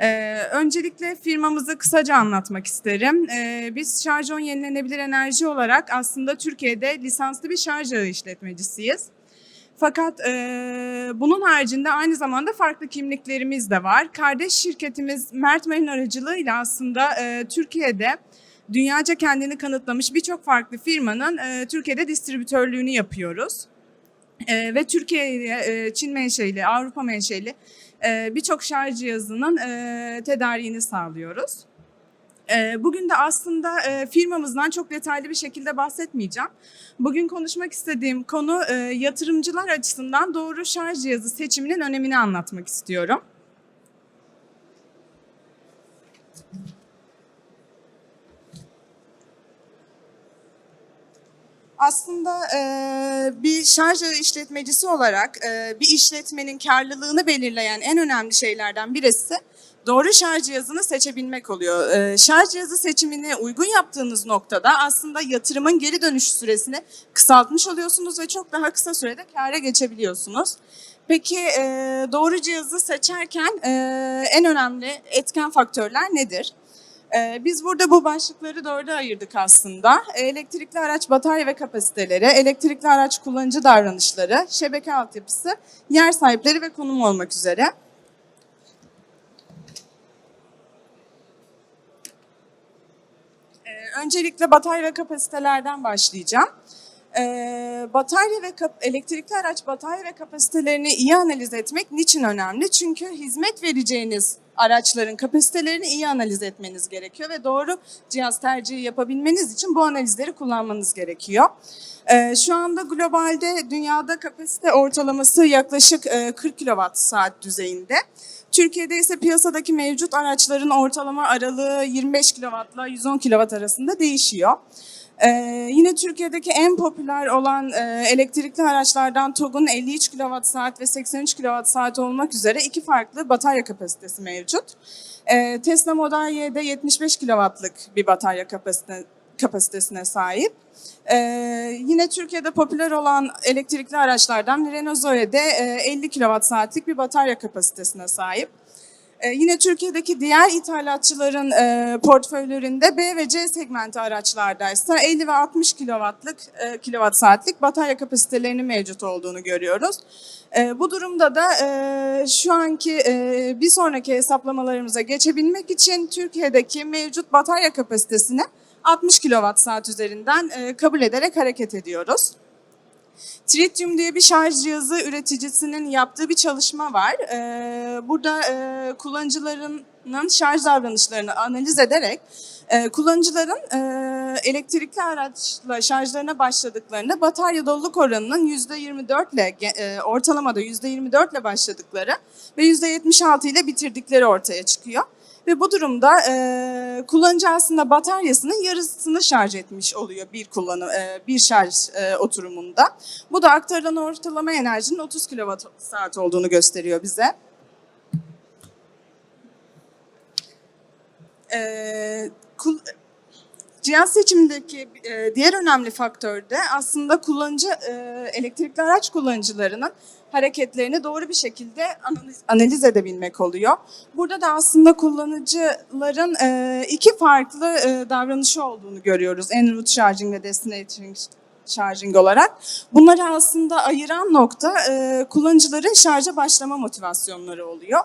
Ee, öncelikle firmamızı kısaca anlatmak isterim. Ee, biz Şarjon Yenilenebilir Enerji olarak aslında Türkiye'de lisanslı bir şarj ağı işletmecisiyiz. Fakat e, bunun haricinde aynı zamanda farklı kimliklerimiz de var. Kardeş şirketimiz Mert Mayın aracılığıyla aslında e, Türkiye'de dünyaca kendini kanıtlamış birçok farklı firmanın e, Türkiye'de distribütörlüğünü yapıyoruz. E, ve Türkiye'ye e, Çin menşeli, Avrupa menşeli e, birçok şarj cihazının e, tedariğini sağlıyoruz. E, Bugün de aslında e, firmamızdan çok detaylı bir şekilde bahsetmeyeceğim. Bugün konuşmak istediğim konu e, yatırımcılar açısından doğru şarj cihazı seçiminin önemini anlatmak istiyorum. Aslında e, bir şarj işletmecisi olarak e, bir işletmenin karlılığını belirleyen en önemli şeylerden birisi doğru şarj cihazını seçebilmek oluyor. E, şarj cihazı seçimini uygun yaptığınız noktada aslında yatırımın geri dönüş süresini kısaltmış oluyorsunuz ve çok daha kısa sürede kâra geçebiliyorsunuz. Peki e, doğru cihazı seçerken e, en önemli etken faktörler nedir? Ee, Biz burada bu başlıkları dörde ayırdık aslında. Elektrikli araç batarya ve kapasiteleri, elektrikli araç kullanıcı davranışları, şebeke altyapısı, yer sahipleri ve konum olmak üzere. Ee, Öncelikle batarya ve kapasitelerden başlayacağım. Ee, batarya ve elektrikli araç batarya ve kapasitelerini iyi analiz etmek niçin önemli? Çünkü hizmet vereceğiniz araçların kapasitelerini iyi analiz etmeniz gerekiyor ve doğru cihaz tercihi yapabilmeniz için bu analizleri kullanmanız gerekiyor. Ee, şu anda globalde dünyada kapasite ortalaması yaklaşık e, 40 kWh saat düzeyinde. Türkiye'de ise piyasadaki mevcut araçların ortalama aralığı 25 kW ile 110 kW arasında değişiyor. Ee, yine Türkiye'deki en popüler olan e, elektrikli araçlardan TOG'un 53 kWh ve 83 kWh olmak üzere iki farklı batarya kapasitesi mevcut. Ee, Tesla Model Y'de 75 kW'lık bir batarya kapasite, kapasitesine sahip. Ee, yine Türkiye'de popüler olan elektrikli araçlardan Renault Zoe'de e, 50 kWh'lik bir batarya kapasitesine sahip. Ee, yine Türkiye'deki diğer ithalatçıların e, portföylerinde B ve C segmenti araçlardaysa 50 ve 60 kW'lık e, kilowatt saatlik batarya kapasitelerinin mevcut olduğunu görüyoruz. E, bu durumda da şu anki bir sonraki hesaplamalarımıza geçebilmek için Türkiye'deki mevcut batarya kapasitesini 60 kilowatt saat üzerinden kabul ederek hareket ediyoruz. Tritium diye bir şarj cihazı üreticisinin yaptığı bir çalışma var. Ee, burada e, kullanıcıların şarj davranışlarını analiz ederek e, kullanıcıların e, elektrikli araçla şarjlarına başladıklarında batarya doluluk oranının %24 ile e, ortalamada %24 ile başladıkları ve %76 ile bitirdikleri ortaya çıkıyor. Ve bu durumda e, kullanıcı aslında bataryasının yarısını şarj etmiş oluyor bir kullanım e, bir şarj e, oturumunda. Bu da aktarılan ortalama enerjinin 30 kWh saat olduğunu gösteriyor bize. E, Cihaz seçimindeki e, diğer önemli faktör de aslında kullanıcı e, elektrikli araç kullanıcılarının hareketlerini doğru bir şekilde analiz, analiz edebilmek oluyor. Burada da aslında kullanıcıların e, iki farklı davranışı olduğunu görüyoruz. En route charging ve destination charging olarak. Bunları aslında ayıran nokta e, kullanıcıların şarja başlama motivasyonları oluyor.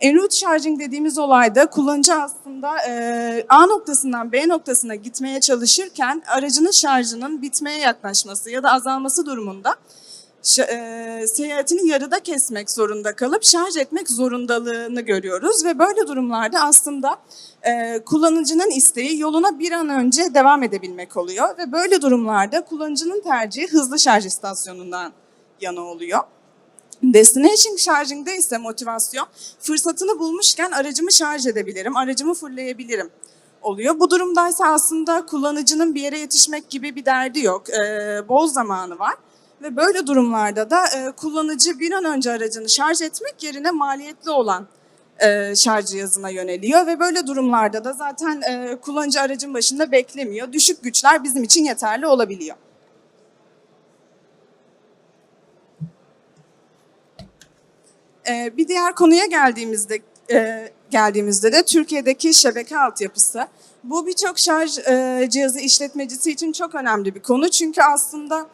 En route charging dediğimiz olayda kullanıcı aslında e, A noktasından B noktasına gitmeye çalışırken aracının şarjının bitmeye yaklaşması ya da azalması durumunda e, seyahatini yarıda kesmek zorunda kalıp şarj etmek zorundalığını görüyoruz ve böyle durumlarda aslında e, kullanıcının isteği yoluna bir an önce devam edebilmek oluyor ve böyle durumlarda kullanıcının tercihi hızlı şarj istasyonundan yana oluyor. Destination charging'de ise motivasyon fırsatını bulmuşken aracımı şarj edebilirim, aracımı fullleyebilirim oluyor. Bu durumdaysa aslında kullanıcının bir yere yetişmek gibi bir derdi yok. Ee, bol zamanı var. Ve böyle durumlarda da e, kullanıcı bir an önce aracını şarj etmek yerine maliyetli olan e, şarj cihazına yöneliyor ve böyle durumlarda da zaten e, kullanıcı aracın başında beklemiyor. Düşük güçler bizim için yeterli olabiliyor. E, bir diğer konuya geldiğimizde e, geldiğimizde de Türkiye'deki şebeke altyapısı. Bu birçok şarj e, cihazı işletmecisi için çok önemli bir konu. Çünkü aslında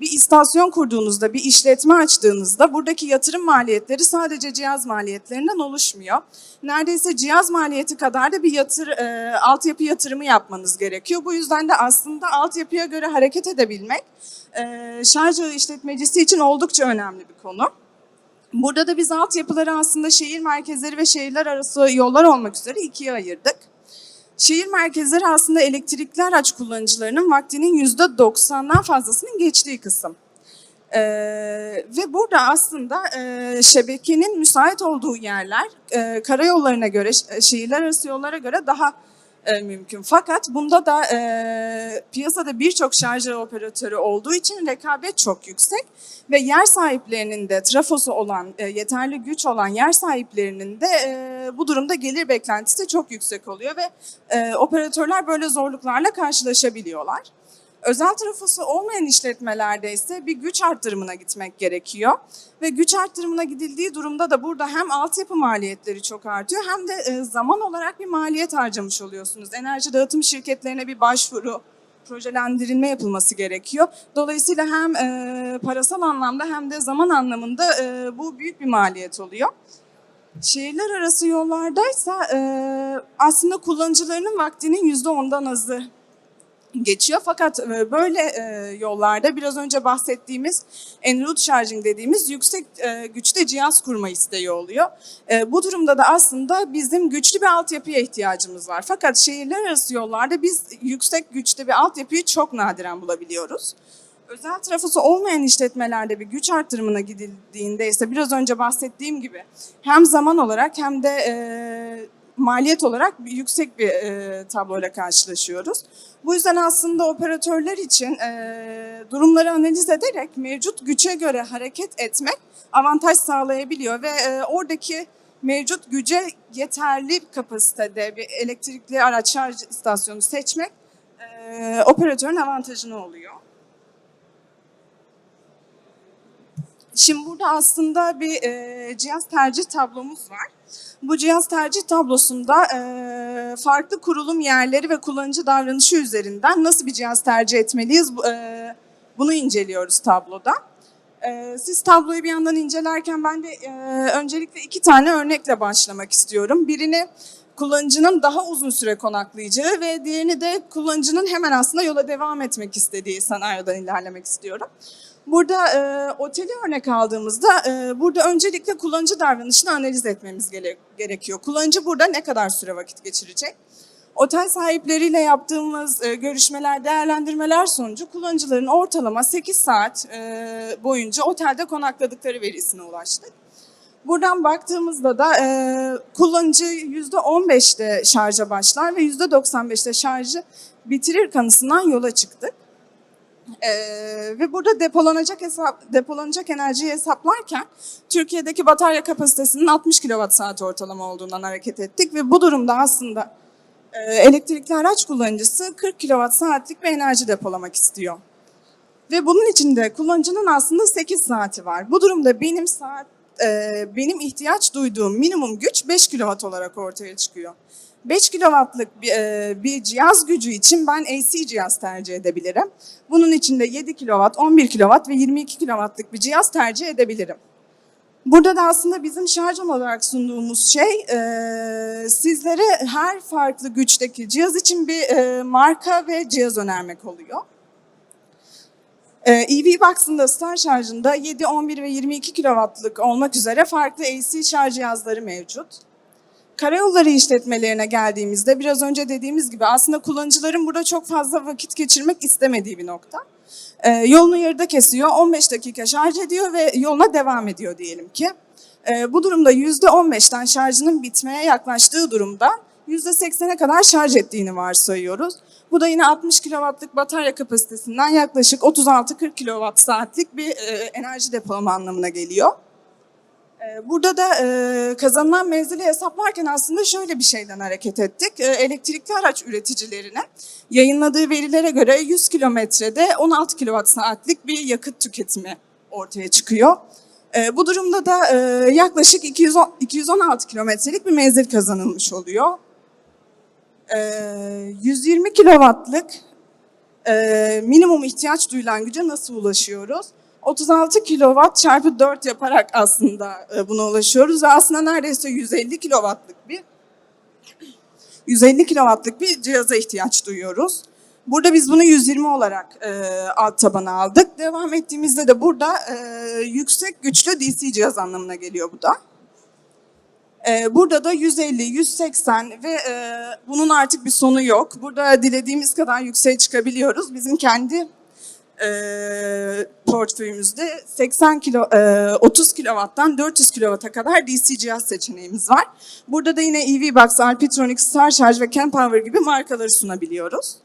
bir istasyon kurduğunuzda, bir işletme açtığınızda buradaki yatırım maliyetleri sadece cihaz maliyetlerinden oluşmuyor. Neredeyse cihaz maliyeti kadar da bir yatır, e, altyapı yatırımı yapmanız gerekiyor. Bu yüzden de aslında altyapıya göre hareket edebilmek e, şarj işletmecisi için oldukça önemli bir konu. Burada da biz altyapıları aslında şehir merkezleri ve şehirler arası yollar olmak üzere ikiye ayırdık. Şehir merkezleri aslında elektrikli araç kullanıcılarının vaktinin %90'dan fazlasının geçtiği kısım. Ee, ve burada aslında e, şebekenin müsait olduğu yerler e, karayollarına göre, ş- şehirler arası yollara göre daha e, mümkün. Fakat bunda da e, piyasada birçok şarj operatörü olduğu için rekabet çok yüksek ve yer sahiplerinin de trafosu olan, e, yeterli güç olan yer sahiplerinin de e, bu durumda gelir beklentisi çok yüksek oluyor ve e, operatörler böyle zorluklarla karşılaşabiliyorlar. Özel trafosu olmayan işletmelerde ise bir güç arttırımına gitmek gerekiyor. Ve güç arttırımına gidildiği durumda da burada hem altyapı maliyetleri çok artıyor hem de e, zaman olarak bir maliyet harcamış oluyorsunuz. Enerji dağıtım şirketlerine bir başvuru, projelendirilme yapılması gerekiyor. Dolayısıyla hem e, parasal anlamda hem de zaman anlamında e, bu büyük bir maliyet oluyor. Şehirler arası yollardaysa e, aslında kullanıcılarının vaktinin %10'dan azı geçiyor. Fakat e, böyle e, yollarda biraz önce bahsettiğimiz en route charging dediğimiz yüksek e, güçte cihaz kurma isteği oluyor. Bu durumda da aslında bizim güçlü bir altyapıya ihtiyacımız var. Fakat şehirler arası yollarda biz yüksek güçte bir altyapıyı çok nadiren bulabiliyoruz. Özel trafosu olmayan işletmelerde bir güç arttırımına gidildiğinde ise biraz önce bahsettiğim gibi hem zaman olarak hem de maliyet olarak yüksek bir e, tabloyla karşılaşıyoruz. Bu yüzden aslında operatörler için e, durumları analiz ederek mevcut güce göre hareket etmek avantaj sağlayabiliyor ve e, oradaki mevcut güce yeterli kapasitede bir elektrikli araç şarj istasyonu seçmek e, operatörün avantajına oluyor. Şimdi burada aslında bir e, cihaz tercih tablomuz var. Bu cihaz tercih tablosunda e, farklı kurulum yerleri ve kullanıcı davranışı üzerinden nasıl bir cihaz tercih etmeliyiz e, bunu inceliyoruz tabloda. E, siz tabloyu bir yandan incelerken ben de e, öncelikle iki tane örnekle başlamak istiyorum. Birini kullanıcının daha uzun süre konaklayacağı ve diğerini de kullanıcının hemen aslında yola devam etmek istediği senaryodan ilerlemek istiyorum. Burada e, oteli örnek aldığımızda e, burada öncelikle kullanıcı davranışını analiz etmemiz gere- gerekiyor. Kullanıcı burada ne kadar süre vakit geçirecek? Otel sahipleriyle yaptığımız e, görüşmeler, değerlendirmeler sonucu kullanıcıların ortalama 8 saat e, boyunca otelde konakladıkları verisine ulaştık. Buradan baktığımızda da e, kullanıcı %15'te şarja başlar ve %95'te şarjı bitirir kanısından yola çıktık. Ee, ve burada depolanacak hesap depolanacak enerjiyi hesaplarken Türkiye'deki batarya kapasitesinin 60 kWh ortalama olduğundan hareket ettik ve bu durumda aslında e, elektrikli araç kullanıcısı 40 kWh saatlik bir enerji depolamak istiyor. Ve bunun için de kullanıcının aslında 8 saati var. Bu durumda benim saat e, benim ihtiyaç duyduğum minimum güç 5 kW olarak ortaya çıkıyor. 5 kW'lık bir, e, bir cihaz gücü için ben AC cihaz tercih edebilirim. Bunun için de 7 kW, 11 kW ve 22 kW'lık bir cihaz tercih edebilirim. Burada da aslında bizim şarj olarak sunduğumuz şey e, sizlere her farklı güçteki cihaz için bir e, marka ve cihaz önermek oluyor. Ee, EV Box'ın da Star şarjında 7, 11 ve 22 kW'lık olmak üzere farklı AC şarj cihazları mevcut. Karayolları işletmelerine geldiğimizde biraz önce dediğimiz gibi aslında kullanıcıların burada çok fazla vakit geçirmek istemediği bir nokta. Ee, yolunu yarıda kesiyor, 15 dakika şarj ediyor ve yoluna devam ediyor diyelim ki. Ee, bu durumda %15'ten şarjının bitmeye yaklaştığı durumda %80'e kadar şarj ettiğini varsayıyoruz. Bu da yine 60 kW'lık batarya kapasitesinden yaklaşık 36-40 kWh saatlik bir e, enerji depolama anlamına geliyor. Ee, Burada da e, kazanılan menzili hesaplarken aslında şöyle bir şeyden hareket ettik. E, elektrikli araç üreticilerine yayınladığı verilere göre 100 kilometrede 16 kWh saatlik bir yakıt tüketimi ortaya çıkıyor. E, bu durumda da e, yaklaşık 210, 216 kilometrelik bir menzil kazanılmış oluyor. E, 120 kilowattlık e, minimum ihtiyaç duyulan güce nasıl ulaşıyoruz? 36 kilowatt çarpı 4 yaparak aslında e, buna ulaşıyoruz ve aslında neredeyse 150 kilowattlık bir 150 kilowattlık bir cihaza ihtiyaç duyuyoruz. Burada biz bunu 120 olarak e, alt tabana aldık. Devam ettiğimizde de burada e, yüksek güçlü DC cihaz anlamına geliyor bu da. E, burada da 150, 180 ve e, bunun artık bir sonu yok. Burada dilediğimiz kadar yükseğe çıkabiliyoruz. Bizim kendi e, portföyümüzde 80 kilo, e, 30 kilowatttan 400 kilowatta kadar DC cihaz seçeneğimiz var. Burada da yine EVBox, Alpitronic, Star Charge ve Campower gibi markaları sunabiliyoruz.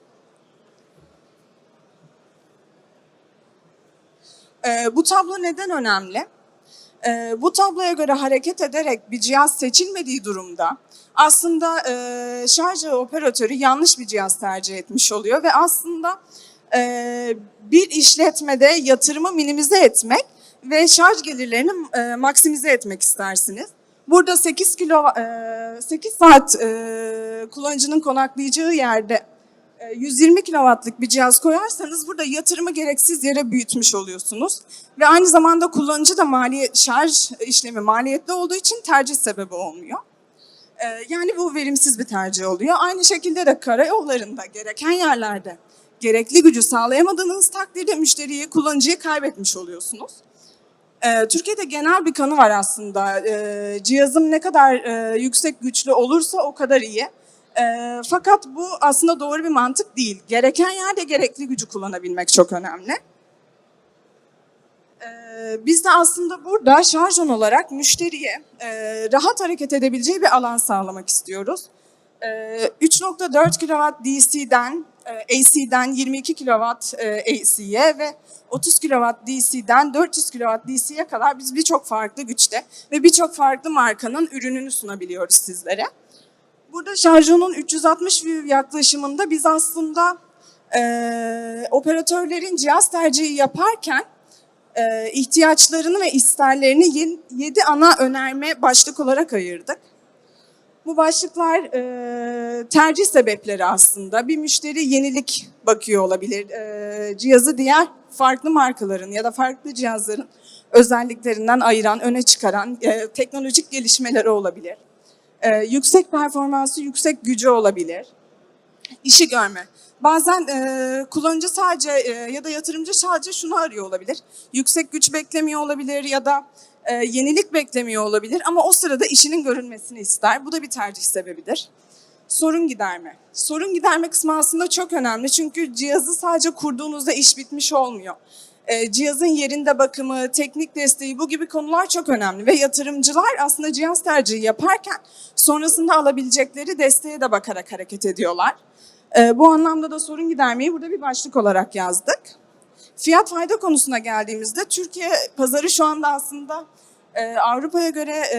E, bu tablo neden önemli? E, bu tabloya göre hareket ederek bir cihaz seçilmediği durumda aslında e, şarj operatörü yanlış bir cihaz tercih etmiş oluyor ve aslında bir işletmede yatırımı minimize etmek ve şarj gelirlerini e, maksimize etmek istersiniz. Burada 8 kilo e, 8 saat e, kullanıcının konaklayacağı yerde e, 120 kilowattlık bir cihaz koyarsanız burada yatırımı gereksiz yere büyütmüş oluyorsunuz. Ve aynı zamanda kullanıcı da maliyet, şarj işlemi maliyetli olduğu için tercih sebebi olmuyor. E, Yani bu verimsiz bir tercih oluyor. Aynı şekilde de karayollarında gereken yerlerde gerekli gücü sağlayamadığınız takdirde müşteriyi, kullanıcıyı kaybetmiş oluyorsunuz. Ee, Türkiye'de genel bir kanı var aslında. Ee, cihazım ne kadar e, yüksek güçlü olursa o kadar iyi. Ee, fakat bu aslında doğru bir mantık değil. Gereken yerde gerekli gücü kullanabilmek çok önemli. Ee, biz de aslında burada şarjon olarak müşteriye e, rahat hareket edebileceği bir alan sağlamak istiyoruz. Ee, 3.4 kW DC'den, e, AC'den 22 kW e, AC'ye ve 30 kW DC'den 400 kW DC'ye kadar biz birçok farklı güçte ve birçok farklı markanın ürününü sunabiliyoruz sizlere. Burada şarjonun 360 view yaklaşımında biz aslında e, operatörlerin cihaz tercihi yaparken e, ihtiyaçlarını ve isterlerini 7 ana önerme başlık olarak ayırdık. Bu başlıklar e, tercih sebepleri aslında. Bir müşteri yenilik bakıyor olabilir. E, cihazı diğer farklı markaların ya da farklı cihazların özelliklerinden ayıran, öne çıkaran e, teknolojik gelişmeleri olabilir. E, yüksek performansı, yüksek gücü olabilir. İşi görme. Bazen e, kullanıcı sadece e, ya da yatırımcı sadece şunu arıyor olabilir. Yüksek güç beklemiyor olabilir ya da e, yenilik beklemiyor olabilir ama o sırada işinin görülmesini ister. Bu da bir tercih sebebidir. Sorun giderme. Sorun giderme kısmı aslında çok önemli çünkü cihazı sadece kurduğunuzda iş bitmiş olmuyor. E, cihazın yerinde bakımı, teknik desteği bu gibi konular çok önemli ve yatırımcılar aslında cihaz tercihi yaparken sonrasında alabilecekleri desteğe de bakarak hareket ediyorlar. E, bu anlamda da sorun gidermeyi burada bir başlık olarak yazdık. Fiyat fayda konusuna geldiğimizde Türkiye pazarı şu anda aslında e, Avrupa'ya göre e,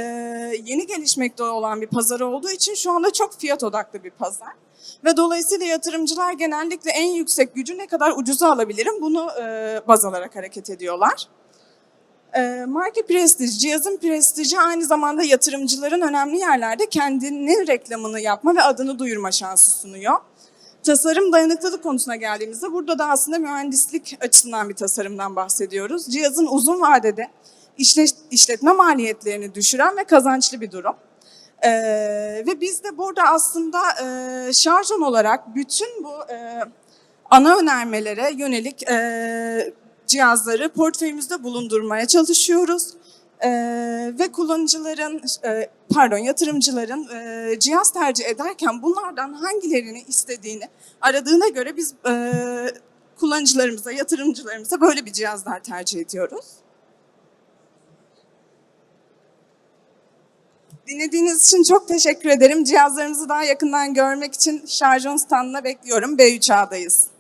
yeni gelişmekte olan bir pazar olduğu için şu anda çok fiyat odaklı bir pazar. Ve dolayısıyla yatırımcılar genellikle en yüksek gücü ne kadar ucuza alabilirim bunu e, baz alarak hareket ediyorlar. E, marka prestij, cihazın prestiji aynı zamanda yatırımcıların önemli yerlerde kendinin reklamını yapma ve adını duyurma şansı sunuyor. Tasarım dayanıklılık konusuna geldiğimizde burada da aslında mühendislik açısından bir tasarımdan bahsediyoruz. Cihazın uzun vadede işle- işletme maliyetlerini düşüren ve kazançlı bir durum. Ee, ve biz de burada aslında e, şarjon olarak bütün bu e, ana önermelere yönelik e, cihazları portföyümüzde bulundurmaya çalışıyoruz. Ee, ve kullanıcıların, e, pardon yatırımcıların e, cihaz tercih ederken bunlardan hangilerini istediğini aradığına göre biz e, kullanıcılarımıza, yatırımcılarımıza böyle bir cihazlar tercih ediyoruz. Dinlediğiniz için çok teşekkür ederim. Cihazlarımızı daha yakından görmek için şarjon standına bekliyorum. B3A'dayız.